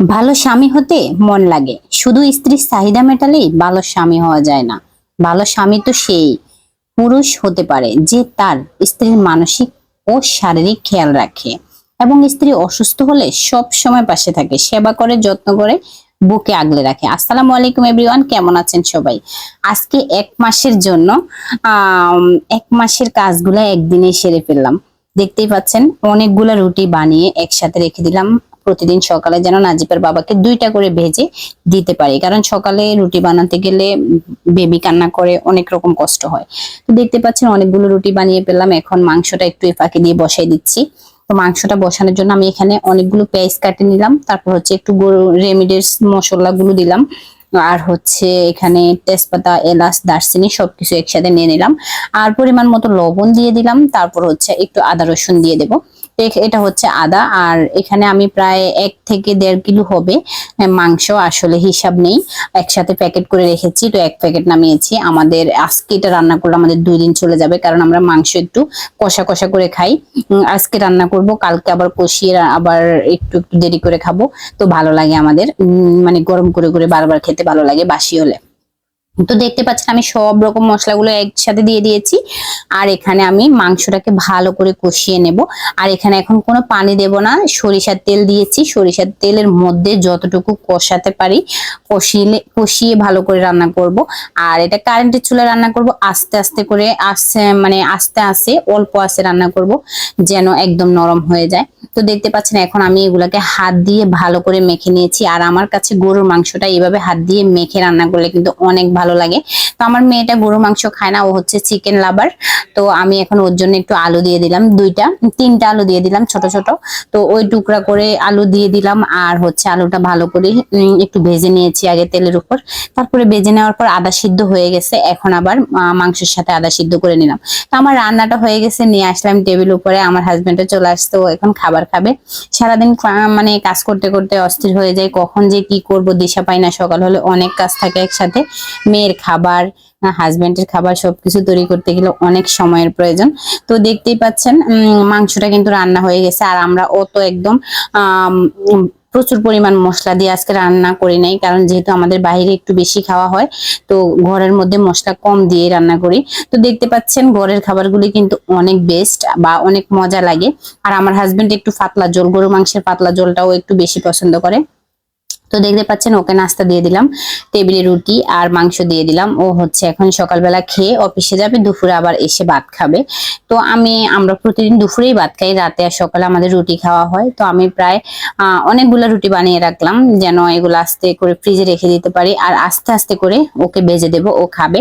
ভালো স্বামী হতে মন লাগে। শুধু স্ত্রীর চাহিদা মেটালেই ভালো স্বামী হওয়া যায় না। ভালো স্বামী তো সেই পুরুষ হতে পারে যে তার স্ত্রীর মানসিক ও শারীরিক খেয়াল রাখে এবং স্ত্রী অসুস্থ হলে সব সময় পাশে থাকে, সেবা করে, যত্ন করে, বুকে আগলে রাখে। আসসালামু আলাইকুম এভরিওয়ান, কেমন আছেন সবাই? আজকে এক মাসের জন্য এক মাসের কাজগুলো একদিনে সেরে ফেললাম। দেখতেই পাচ্ছেন, অনেকগুলা রুটি বানিয়ে একসাথে রেখে দিলাম। প্রতিদিন সকালে যেন নাজিপের বাবাকে দুইটা করে ভেজে দিতে পারি। কারণ সকালে রুটি বানাতে গেলে বেবি কান্না করে, অনেক রকম কষ্ট হয়। তো দেখতে পাচ্ছেন অনেকগুলো রুটি বানিয়ে পেলাম। এখন মাংসটা একটু ফাঁকে দিয়ে বসাই দিচ্ছি। তো মাংসটা বসানোর জন্য আমি এখানে অনেকগুলো পেঁয়াজ কাটে নিলাম। তারপর হচ্ছে একটু রেমিডের মশলাগুলো দিলাম। আর হচ্ছে এখানে তেজপাতা, এলাচ, দারচিনি সবকিছু একসাথে নিয়ে নিলাম। আর পরিমাণ মতো লবণ দিয়ে দিলাম। তারপর হচ্ছে একটু আদা রসুন দিয়ে দেবো। এটা হচ্ছে আদা, আর এখানে আমি প্রায় এক থেকে দেড় কিলো হবে। মাংস আসলে হিসাব নেই। একসাথে প্যাকেট করে রেখেছি, তো এক প্যাকেট নামিয়েছি। আমাদের আজকে এটা রান্না করলে আমাদের দুই দিন চলে যাবে, কারণ আমরা মাংস একটু কষা কষা করে খাই। আজকে রান্না করব, কালকে আবার কষিয়ে আবার একটু একটু দেরি করে খাব, তো ভালো লাগে আমাদের। মানে গরম করে করে বারবার খেতে ভালো লাগে বাসি হলে। তো দেখতে পাচ্ছেন, আমি সব রকম মশলাগুলো একসাথে দিয়ে দিয়েছি। আর এখানে আমি মাংসটাকে ভালো করে কষিয়ে নেব। আর এখানে এখন কোনো পানি দেব না, সরিষার তেল দিয়েছি। সরিষার তেলের মধ্যে যতটুকু কষাতে পারি, কষিয়ে কষিয়ে ভালো করে রান্না করব। আর এটা কারেন্টের চুলে রান্না করব, আস্তে আস্তে করে আস্তে মানে আস্তে আস্তে, অল্প আস্তে রান্না করব, যেন একদম নরম হয়ে যায়। তো দেখতে পাচ্ছেন, এখন আমি এগুলাকে হাত দিয়ে ভালো করে মেখে নিয়েছি। আর আমার কাছে গরুর মাংসটা এইভাবে হাত দিয়ে মেখে রান্না করলে কিন্তু অনেক ভালো লাগে। তো আমার মেয়েটা গরুর মাংস খায় না, ও হচ্ছে চিকেন লাভার তো আমি এখন ওর জন্য একটু আলু দিয়ে দিলাম, দুইটা, তিনটা আলু দিয়ে দিলাম ছোট ছোট। তো ওই টুকরা করে আলু দিয়ে দিলাম, আর হচ্ছে আলুটা ভালো করে একটু ভেজে নিয়েছি আগে তেলের উপর। তারপরে ভেজে নেওয়ার পর আদা সিদ্ধ হয়ে গেছে, এখন আবার মাংসের সাথে আদা সিদ্ধ করে নিলাম। তো আমার রান্নাটা হয়ে গেছে, নিয়ে আসলাম টেবিল উপরে, আমার হাজবেন্ডও চলে আসতো এখন খাবার খাবে। সারাদিন মানে কাজ করতে করতে অস্থির হয়ে যায়, কখন যে কি করব, দিশা পাই না, সকাল হলে অনেক কাজ থাকে একসাথে। মেয়ের খাবার হাজবেন্ডের খাবার সবকিছু তৈরি করতে গেলে অনেক সময়ের প্রয়োজন। তো দেখতেই পাচ্ছেন মাংসটা কিন্তু রান্না হয়ে গেছে। আর আমরা অত একদম প্রচুর পরিমাণ মশলা দিয়ে আজকে রান্না করি নাই, কারণ যেহেতু আমাদের বাইরে একটু বেশি খাওয়া হয়, তো ঘরের মধ্যে মশলা কম দিয়ে রান্না করি। তো দেখতে পাচ্ছেন, ঘরের খাবারগুলি কিন্তু অনেক বেস্ট বা অনেক মজা লাগে। আর আমার হাজবেন্ড একটু পাতলা ঝোল গরু মাংসের পাতলা ঝোলটাও একটু বেশি পছন্দ করে। তো দেখতে পাচ্ছেন ওকে নাস্তা দিয়ে দিলাম, টেবিলে রুটি আর মাংস দিয়ে দিলাম। ও হচ্ছে এখন সকালবেলা খেয়ে অফিসে যাবে, দুপুরে আবার এসে ভাত খাবে। তো আমি, আমরা প্রতিদিন দুপুরেই ভাত খাই, রাতে আর সকালে আমাদের রুটি খাওয়া হয়। তো আমি প্রায় অনেকগুলো রুটি বানিয়ে রাখলাম, যেন এগুলো আস্তে করে ফ্রিজে রেখে দিতে পারি। আর আস্তে আস্তে করে ওকে ভেজে দেব, ও খাবে।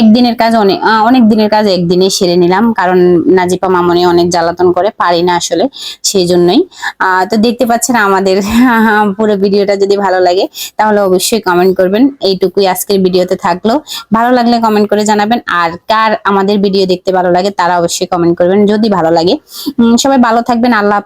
একদিনের কাজ অনেক অনেক দিনের কাজ একদিনে সেরে নিলাম, কারণ নাজিপা মামনি অনেক জ্বালাতন করে, পারি না আসলে, সেই জন্যই। তো দেখতে পাচ্ছেন আমাদের, পুরো ভিডিওটা যদি ভালো লাগে, তাহলে অবশ্যই কমেন্ট করবেন। এইটুকুই আজকের ভিডিওতে থাকল। ভালো লাগলে কমেন্ট করে জানাবেন, আর কার আমাদের ভিডিও দেখতে ভালো লাগে তারা অবশ্যই কমেন্ট করবেন, যদি ভালো লাগে। সবাই ভালো থাকবেন, আল্লাহ